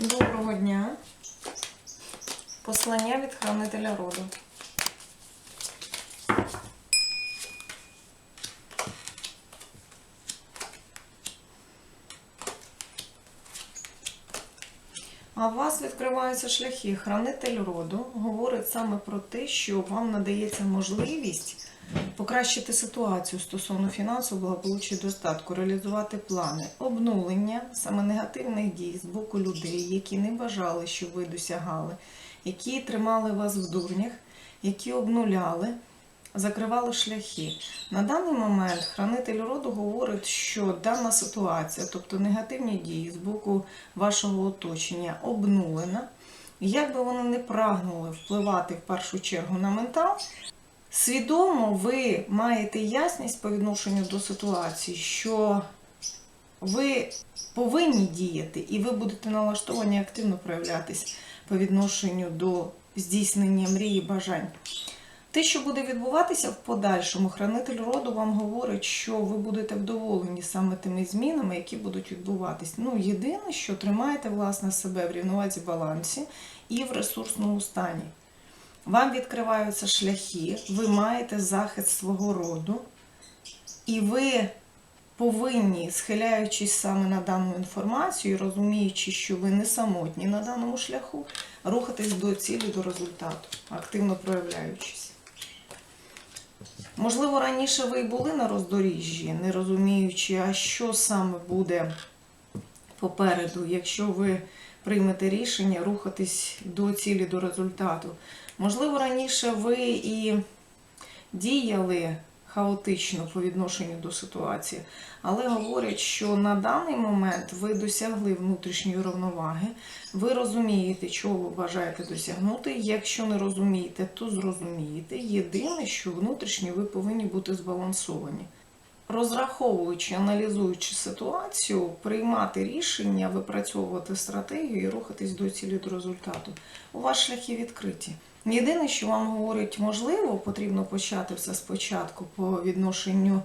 Доброго дня. Послання від хранителя роду. А у вас відкриваються шляхи. Хранитель роду говорить саме про те, що вам надається можливість покращити ситуацію стосовно фінансового благополуччя достатку, реалізувати плани, обнулення саме негативних дій з боку людей, які не бажали, щоб ви досягали, які тримали вас в дурнях, які обнуляли, закривали шляхи. На даний момент хранитель роду говорить, що дана ситуація, тобто негативні дії з боку вашого оточення, обнулена. Як би вони не прагнули впливати в першу чергу на ментал, свідомо ви маєте ясність по відношенню до ситуації, що ви повинні діяти, і ви будете налаштовані активно проявлятись по відношенню до здійснення мрії бажань. Те, що буде відбуватися в подальшому, хранитель роду вам говорить, що ви будете вдоволені саме тими змінами, які будуть відбуватись. Ну, єдине, що тримаєте власне себе в рівновазі балансі і в ресурсному стані. Вам відкриваються шляхи, ви маєте захист свого роду, і ви повинні, схиляючись саме на дану інформацію, розуміючи, що ви не самотні на даному шляху, рухатись до цілі, до результату, активно проявляючись. Можливо, раніше ви й були на роздоріжжі, не розуміючи, а що саме буде попереду, якщо ви приймете рішення рухатись до цілі, до результату. Можливо, раніше ви і діяли хаотично по відношенню до ситуації, але говорять, що на даний момент ви досягли внутрішньої рівноваги, ви розумієте, чого ви бажаєте досягнути. Якщо не розумієте, то зрозумієте. Єдине, що внутрішньо ви повинні бути збалансовані. Розраховуючи, аналізуючи ситуацію, приймати рішення, випрацьовувати стратегію і рухатись до цілі до результату. У вас шляхи відкриті. Єдине, що вам говорять, можливо, потрібно почати все спочатку по відношенню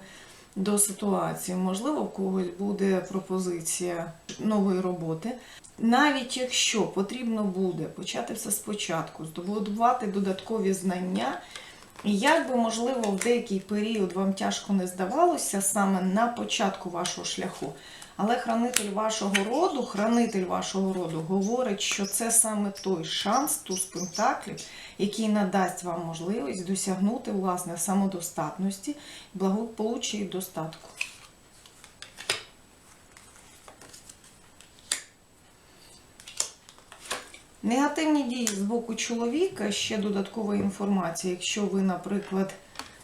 до ситуації. Можливо, в когось буде пропозиція нової роботи. Навіть якщо потрібно буде почати все спочатку, здобувати додаткові знання. І як би, можливо, в деякий період вам тяжко не здавалося саме на початку вашого шляху, але хранитель вашого роду, хранитель вашого роду говорить, що це саме той шанс, туз пентаклів, який надасть вам можливість досягнути власне самодостатності, благополуччя і достатку. Негативні дії з боку чоловіка ще додаткова інформація. Якщо ви, наприклад,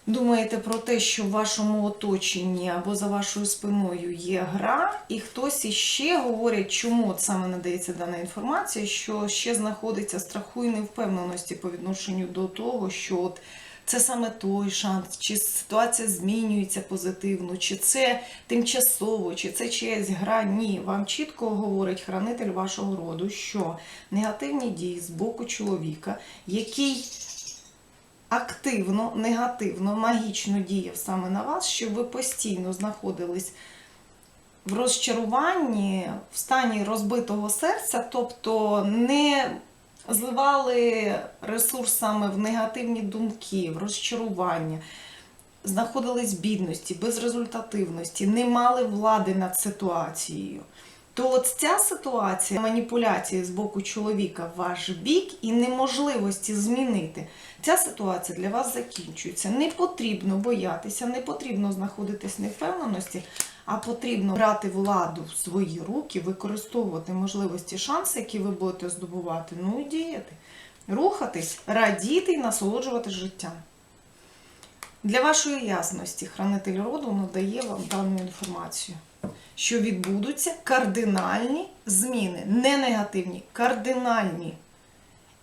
думаєте про те, що в вашому оточенні або за вашою спиною є гра, і хтось іще говорить, чому от саме надається дана інформація, що ще знаходиться страху і невпевненості по відношенню до того, що от це саме той шанс, чи ситуація змінюється позитивно, чи це тимчасово, чи це чиясь гра. Ні, вам чітко говорить хранитель вашого роду, що негативні дії з боку чоловіка, який активно, негативно, магічно діяв саме на вас, щоб ви постійно знаходились в розчаруванні, в стані розбитого серця, тобто не зливали ресурс саме в негативні думки, в розчарування, знаходились в бідності, безрезультативності, не мали влади над ситуацією. То от ця ситуація маніпуляції з боку чоловіка в ваш бік і неможливості змінити, ця ситуація для вас закінчується. Не потрібно боятися, не потрібно знаходитись в невпевненості, а потрібно брати владу в свої руки, використовувати можливості, шанси, які ви будете здобувати, ну і діяти, рухатись, радіти і насолоджувати життям. Для вашої ясності хранитель роду надає вам дану інформацію, що відбудуться кардинальні зміни, не негативні, кардинальні.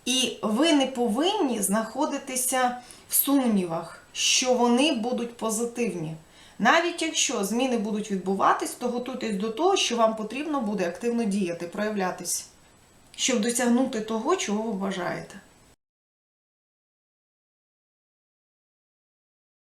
І ви не повинні знаходитися в сумнівах, що вони будуть позитивні. Навіть якщо зміни будуть відбуватись, то готуйтесь до того, що вам потрібно буде активно діяти, проявлятись, щоб досягнути того, чого ви бажаєте.